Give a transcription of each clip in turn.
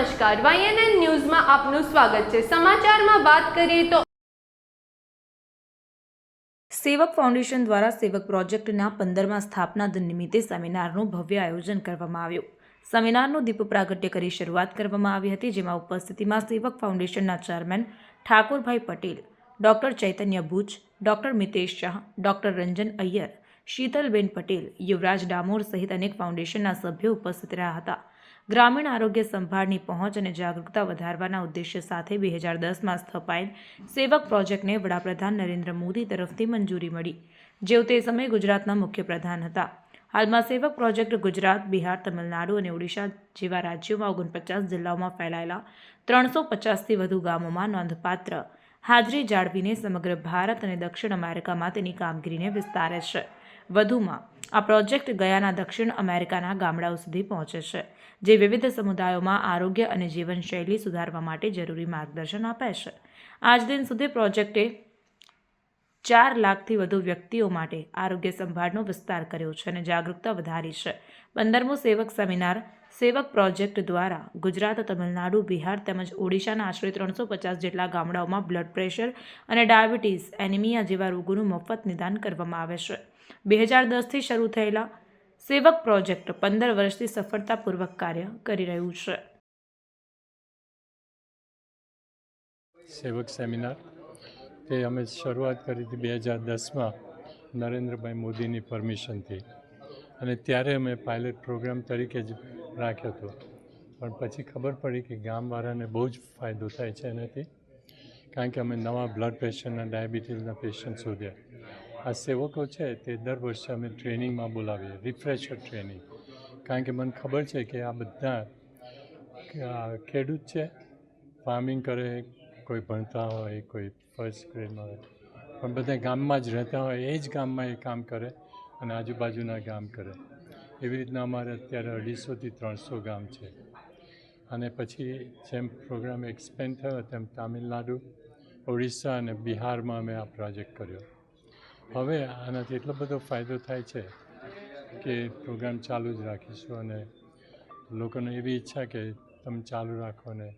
નમસ્કાર. વાયએનએન ન્યૂઝમાં આપનું સ્વાગત છે. સમાચારમાં વાત કરીએ તો સેવક ફાઉન્ડેશન દ્વારા સેવક પ્રોજેક્ટના પંદરમા સ્થાપના દિન નિમિત્તે સેમિનારનું ભવ્ય આયોજન કરવામાં આવ્યું. સેમિનારનું દીપ પ્રાગટ્ય કરી શરૂઆત કરવામાં આવી હતી, જેમાં ઉપસ્થિતિમાં સેવક ફાઉન્ડેશનના chairman Thakorbhai Patel, doctor Chaitanya Bhuj, doctor Mitesh Shah, doctor Ranjan Iyer, Shitalben Patel, Yuvraj Damor સહિત અનેક ફાઉન્ડેશનના સભ્યો ઉપસ્થિત રહ્યા હતા. ગ્રામીણ આરોગ્ય સંભાળની પહોંચ અને જાગૃતતા વધારવાના ઉદ્દેશ્ય સાથે બે હજાર દસમાં સ્થપાયેલ સેવક પ્રોજેક્ટને વડાપ્રધાન નરેન્દ્ર મોદી તરફથી મંજૂરી મળી, જેઓ તે સમયે ગુજરાતના મુખ્ય પ્રધાન હતા. હાલમાં સેવક પ્રોજેક્ટ ગુજરાત, બિહાર, તમિલનાડુ અને ઓડિશા જેવા રાજ્યોમાં ઓગણપચાસ જિલ્લાઓમાં ફેલાયેલા ત્રણસો પચાસથી વધુ ગામોમાં નોંધપાત્ર હાજરી જાળવીને સમગ્ર ભારત અને દક્ષિણ અમેરિકામાં તેની કામગીરીને વિસ્તારે છે. વધુમાં આ પ્રોજેક્ટ ગયાના દક્ષિણ અમેરિકાના ગામડાઓ સુધી પહોંચે છે, જે વિવિધ સમુદાયોમાં આરોગ્ય અને જીવનશૈલી સુધારવા માટે જરૂરી માર્ગદર્શન આપે છે. આજ દિન સુધી પ્રોજેક્ટે ચાર લાખથી વધુ વ્યક્તિઓ માટે આરોગ્ય સંભાળનો વિસ્તાર કર્યો છે અને જાગૃતતા વધારી છે. પંદરમો સેવક સેમિનાર, સેવક પ્રોજેક્ટ દ્વારા ગુજરાત, તમિલનાડુ, બિહાર તેમજ ઓડિશાના આશરે ત્રણસો પચાસ જેટલા ગામડાઓમાં બ્લડ પ્રેશર અને ડાયાબિટીસ, એનિમિયા જેવા રોગોનું મફત નિદાન કરવામાં આવે છે. બે હજાર દસથી શરૂ થયેલા સેવક પ્રોજેક્ટ પંદર વર્ષથી સફળતાપૂર્વક કાર્ય કરી રહ્યું છે. સેવક સેમિનાર, તે અમે શરૂઆત કરી હતી બે હજાર દસમાં નરેન્દ્રભાઈ મોદીની પરમિશનથી. અને ત્યારે અમે પાયલટ પ્રોગ્રામ તરીકે જ રાખ્યો હતો. પણ પછી ખબર પડી કે ગામવાળાને બહુ જ ફાયદો થાય છે એનાથી, કારણ કે અમે નવા બ્લડ પ્રેશરના, ડાયાબિટીસના પેશન્ટ શોધ્યા. આ સેવકો છે તે દર વર્ષે અમે ટ્રેનિંગમાં બોલાવીએ રિફ્રેશર ટ્રેનિંગ કારણ કે મને ખબર છે કે આ બધા ખેડૂત છે ફાર્મિંગ કરે, કોઈ ભણતા હોય, કોઈ ફર્સ્ટ ગ્રેડમાં હોય, પણ બધા ગામમાં જ રહેતા હોય, એ જ ગામમાં એ કામ કરે અને આજુબાજુના ગામ કરે. એવી રીતના અમારે અત્યારે અઢીસોથી ત્રણસો ગામ છે. અને પછી જેમ પ્રોગ્રામ એક્સપેન્ડ થયો, તેમ તામિલનાડુ, ઓડિશા અને બિહારમાં અમે આ પ્રોજેક્ટ કર્યો. હવે આનાથી એટલો બધો ફાયદો થાય છે કે પ્રોગ્રામ ચાલુ જ રાખીશું અને લોકોને એવી ઈચ્છા કે તમે ચાલુ રાખો ને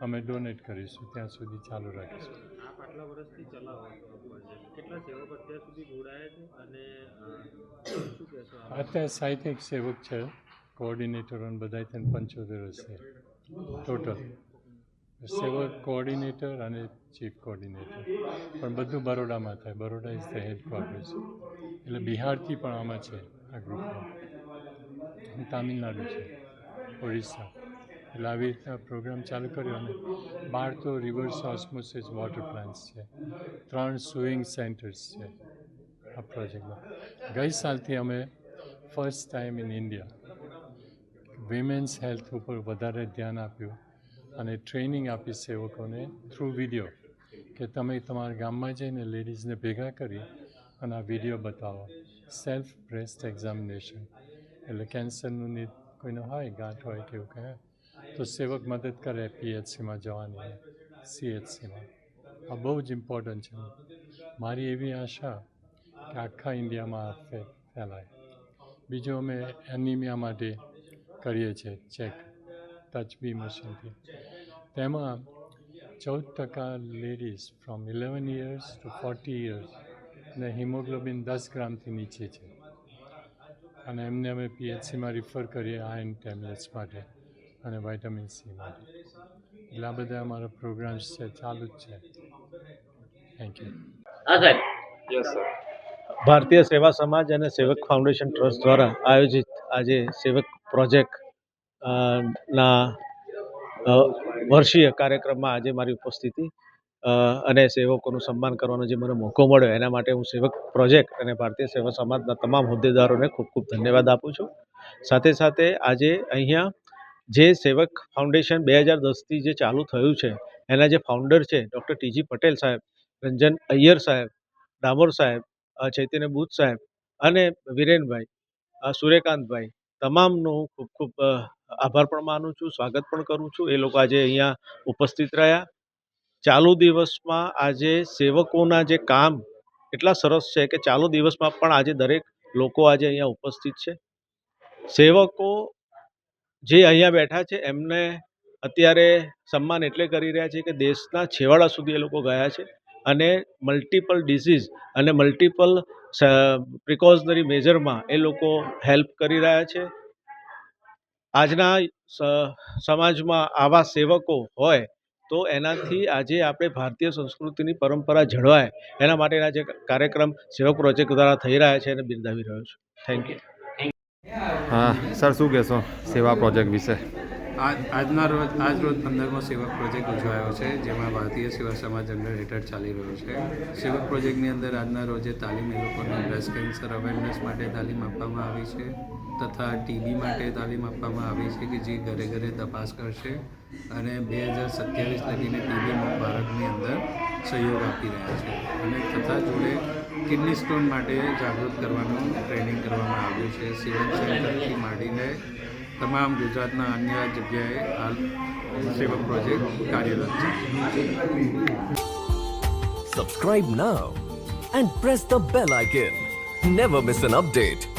અમે ડોનેટ કરીશું ત્યાં સુધી ચાલુ રાખીશું. આટલા વર્ષથી ચલાવો છો આ પ્રોજેક્ટ. કેટલા સેવકો અત્યાર સુધી જોડાયા છે અને શું કહેશો અત્યારે સાહિત્યિક સેવક છે કોઓર્ડિનેટર અને બધા ત્યાં પંચોતેર છે ટોટલ સેવક કોઓર્ડિનેટર અને ચીફ કોઓર્ડિનેટર. પણ બધું બરોડામાં થાય. બરોડા ઇઝ ધ હેડક્વાર્ટર્સ એટલે બિહારથી પણ આમાં છે આ ગ્રુપમાં તામિલનાડુ છે. ઓડિશા એટલે આવી રીતના પ્રોગ્રામ ચાલુ કર્યો અને બાર તો રિવર્સ ઓસ્મોસિસ વોટર પ્લાન્ટ્સ છે. ત્રણ સ્વિંગ સેન્ટર્સ છે આ પ્રોજેક્ટમાં ગઈ સાલથી અમે first time in India women's health ઉપર વધારે ધ્યાન આપ્યું અને ટ્રેનિંગ આપી સેવકોને થ્રુ વીડિયો કે તમે તમારા ગામમાં જઈને લેડીઝને ભેગા કરી અને આ વીડિયો બતાવો. સેલ્ફ બ્રેસ્ટ એક્ઝામિનેશન એટલે કેન્સરનું ની કોઈને હોય, ગાંઠ હોય કે એવું કહે, તો સેવક મદદ કરે પીએચસીમાં જવાની સીએચસીમાં આ બહુ જ ઇમ્પોર્ટન્ટ છે. મારી એવી આશા કે આખા ઇન્ડિયામાં ફેલાય. બીજું અમે એનિમિયા માટે કરીએ છીએ ચેક ટચ બી મશીનથી તેમાં ચૌદ ટકા ladies from eleven years to forty years ને હિમોગ્લોબિન દસ ગ્રામથી નીચે છે. અને એમને અમે પીએચસીમાં રિફર કરીએ આયન ટેબ્લેટ્સ માટે અને વાઇટામિન સી માટે. એટલે આ બધા અમારા પ્રોગ્રામ્સ છે ચાલુ જ છે. થેન્ક યુ હા સાહેબ. ભારતીય સેવા સમાજ અને સેવક ફાઉન્ડેશન ટ્રસ્ટ દ્વારા આયોજિત આજે સેવક પ્રોજેક્ટ ના વર્ષીય કાર્યક્રમમાં આજે મારી ઉપસ્થિતિ. અને સેવકોનું સન્માન કરવાનો જે મને મોકો મળ્યો, એના માટે હું સેવક પ્રોજેક્ટ અને ભારતીય સેવા સમાજના તમામ હોદ્દેદારોને ખૂબ ખૂબ ધન્યવાદ આપું છું. સાથે સાથે આજે અહીંયા જે સેવક ફાઉન્ડેશન બે હજાર દસથી જે ચાલુ થયું છે, એના જે ફાઉન્ડર છે, ડૉક્ટર ટીજી પટેલ સાહેબ, રંજન અય્યર સાહેબ, ડામોર સાહેબ ચૈતન્ય બુચ સાહેબ અને વિરેનભાઈ સૂર્યકાંતભાઈ, તમામનો ખૂબ ખૂબ આભાર પણ માનું છું, સ્વાગત પણ કરું છું. એ લોકો આજે અહીંયા ઉપસ્થિત રહ્યા. ચાલુ દિવસમાં આજે સેવકોના જે કામ એટલા સરસ છે કે ચાલુ દિવસમાં પણ આજે દરેક લોકો આજે અહીંયા ઉપસ્થિત છે. સેવકો જે અહીંયા બેઠા છે, એમને અત્યારે સન્માન એટલે કરી રહ્યા છે કે દેશના છેવાડા સુધી એ લોકો ગયા છે અને મલ્ટિપલ ડિસીઝ અને મલ્ટિપલ પ્રિકોશનરી મેજરમાં એ લોકો હેલ્પ કરી રહ્યા છે. આજના સમાજમાં આવા સેવકો હોય તો એનાથી આજે આપણે ભારતીય સંસ્કૃતિની પરંપરા જળવાય. એના માટેના જે કાર્યક્રમ સેવક પ્રોજેક્ટ દ્વારા થઈ રહ્યા છે એને બિરદાવી રહ્યો છું. થેન્ક યુ હા, સર શું કહેશો સેવા પ્રોજેક્ટ વિશે? આજના રોજ, આજ રોજ પંદરમો સેવક પ્રોજેક્ટ ઉજવાયો છે, જેમાં ભારતીય સેવા સમાજ જનરલ હેઠળ ચાલી રહ્યો છે. સેવક પ્રોજેક્ટની અંદર આજના રોજે તાલીમ એ લોકોને બ્રેસ્ટ કેન્સર અવેરનેસ માટે તાલીમ આપવામાં આવી છે, તથા ટીબી માટે તાલીમ આપવામાં આવી છે કે જે ઘરે ઘરે તપાસ કરશે અને બે હજાર સત્યાવીસ લગીને ટીબી ભારતની અંદર સહયોગ આપી રહ્યા છે. અને તથા જોડે કિડની સ્ટોન માટે જાગૃત કરવાનું ટ્રેનિંગ કરવામાં આવ્યું છે. સિવિલ સેન્ટરથી માંડીને તમામ ગુજરાતના અન્ય જગ્યાએ હાલ સેવક પ્રોજેક્ટ કાર્યરત છે Subscribe now and press the bell icon. Never miss an update.